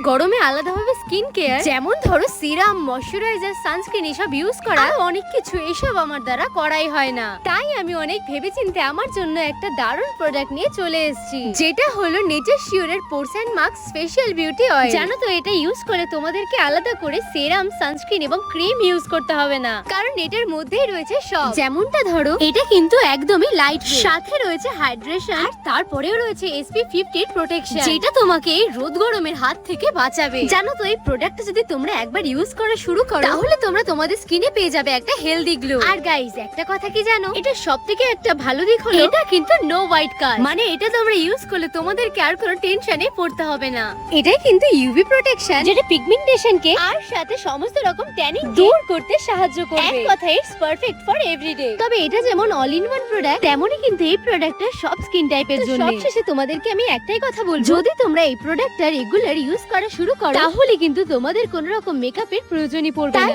গরমে আলাদাভাবে skin care যেমন ধরো সিরাম ময়শ্চারাইজার সানস্ক্রিন এসব ইউজ করা। অনেক কিছু এসব আমার দ্বারা করাই হয় না। তাই আমি অনেক ভেবেচিন্তে আমার জন্য একটা দারুণ প্রোডাক্ট নিয়ে চলে এসেছি। যেটা হলো nature শিওরের pores and mask special beauty oil জানো তো এটা ইউজ করে তোমাদেরকে আলাদা করে সেরাম সানস্ক্রিন এবং ক্রিম ইউজ করতে হবে না। কারণ এটার মধ্যেই রয়েছে সব। যেমনটা ধরো এটা কিন্তু একদমই লাইট সাথে রয়েছে হাইড্রেশন আর তারপরেও রয়েছে এসপি ফিফটির প্রোটেকশন যেটা তোমাকে রোদ গরমের হাত থেকে বাঁচাবে। জানো তো এই প্রোডাক্টটা যদি তোমরা একবার ইউজ করা শুরু করো তাহলে তোমরা তোমাদের স্কিনে পেয়ে যাবে একটা হেলদি গ্লো আর গাইস একটা কথা কি জানো? এটা সব থেকে একটা ভালো দিক হলো এটা কিন্তু নো হোয়াইট কাস্ট মানে এটা তোমরা ইউজ করলে তোমাদেরকে আর কোনো টেনশনে পড়তে হবে না। এটাই কিন্তু ইউভি প্রোটেকশন যেটা পিগমেন্টেশনকে আর সাথে সমস্ত রকম ট্যানিং দূর করতে সাহায্য করবে। এক কথায় ইটস পারফেক্ট ফর এভরিডে তবে এটা যেমন অল ইন ওয়ান প্রোডাক্ট তেমনই কিন্তু এই প্রোডাক্টটা সব স্কিন টাইপের জন্য। সবশেষে তোমাদেরকে আমি একটাই কথা বলব যদি তোমরা এই প্রোডাক্টটা রেগুলার ইউজ করা শুরু করো তাহলে কিন্তু তোমাদের কোনো রকম মেকআপের প্রয়োজনই পড়বে না।